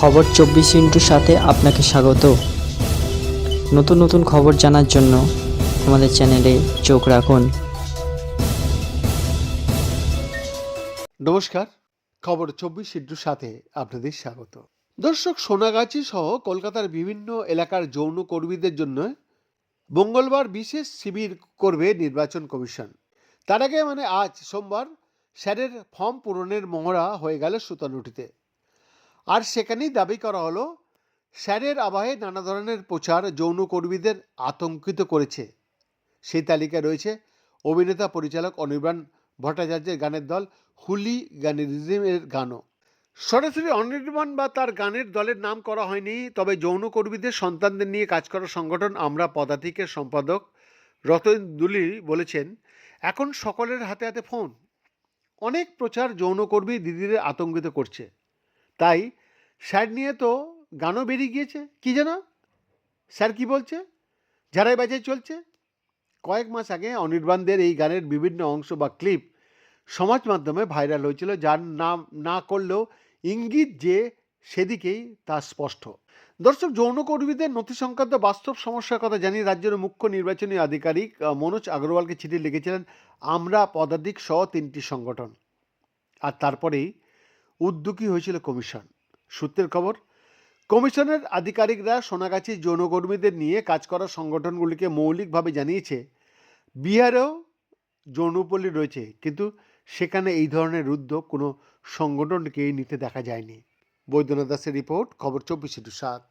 খবর চব্বিশ ইন্টুর সাথে আপনাকে স্বাগত। নতুন নতুন খবর জানার জন্য আমাদের চ্যানেলে চোখ রাখুন। নমস্কার, খবর চব্বিশ ইন্টুর সাথে আপনাদের স্বাগত। দর্শক, সোনাগাছি সহ কলকাতার বিভিন্ন এলাকার যৌন কর্মীদের জন্য মঙ্গলবার বিশেষ শিবির করবে নির্বাচন কমিশন। তার আগে মানে আজ সোমবার স্যারের ফর্ম পূরণের মহড়া হয়ে গেল সুতানুটিতে। আর সেখানেই দাবি করা হলো, স্যারের আবাহে নানা ধরনের প্রচার যৌন কর্মীদের আতঙ্কিত করেছে। সেই তালিকায় রয়েছে অভিনেতা পরিচালক অনির্বাণ ভট্টাচার্যের গানের দল হুলি গানিরিজমের গানও। সরাসরি অনির্বাণ বা তার গানের দলের নাম করা হয়নি, তবে যৌন কর্মীদের সন্তানদের নিয়ে কাজ করা সংগঠন আমরা পদাতিকের সম্পাদক রতন দুলি বলেছেন, এখন সকলের হাতে হাতে ফোন। অনেক প্রচার যৌনকর্মী দিদিদের আতঙ্কিত করছে। তাই স্যার নিয়ে তো গানও বেরিয়ে গিয়েছে। কি যেন? স্যার কি বলছে? যারাই বাজাই চলছে। কয়েক মাস আগে অনির্বাণদের এই গানের বিভিন্ন অংশ বা ক্লিপ সমাজ মাধ্যমে ভাইরাল হয়েছিল, যার নাম না করলেও ইঙ্গিত যে সেদিকেই তা স্পষ্ট। দর্শক যৌনকর্মীদের নথি সংক্রান্ত বাস্তব সমস্যার কথা জানিয়ে রাজ্যের মুখ্য নির্বাচনী আধিকারিক মনোজ আগরওয়ালকে চিঠি লিখেছিলেন, আমরা পদাধিক সহ তিনটি সংগঠন। আর তারপরেই উদ্যোগী হয়েছিল কমিশন। সূত্রের খবর, কমিশনের আধিকারিকরা সোনাগাছি যৌনকর্মীদের নিয়ে কাজ করা সংগঠনগুলিকে মৌলিকভাবে জানিয়েছে, বিহারেও যৌনপল্লী রয়েছে, কিন্তু সেখানে এই ধরনের উদ্যোগ কোনো সংগঠনকেই নিতে দেখা যায়নি। বৈদ্যনাথ দাসের রিপোর্ট, খবর চব্বিশ সাত।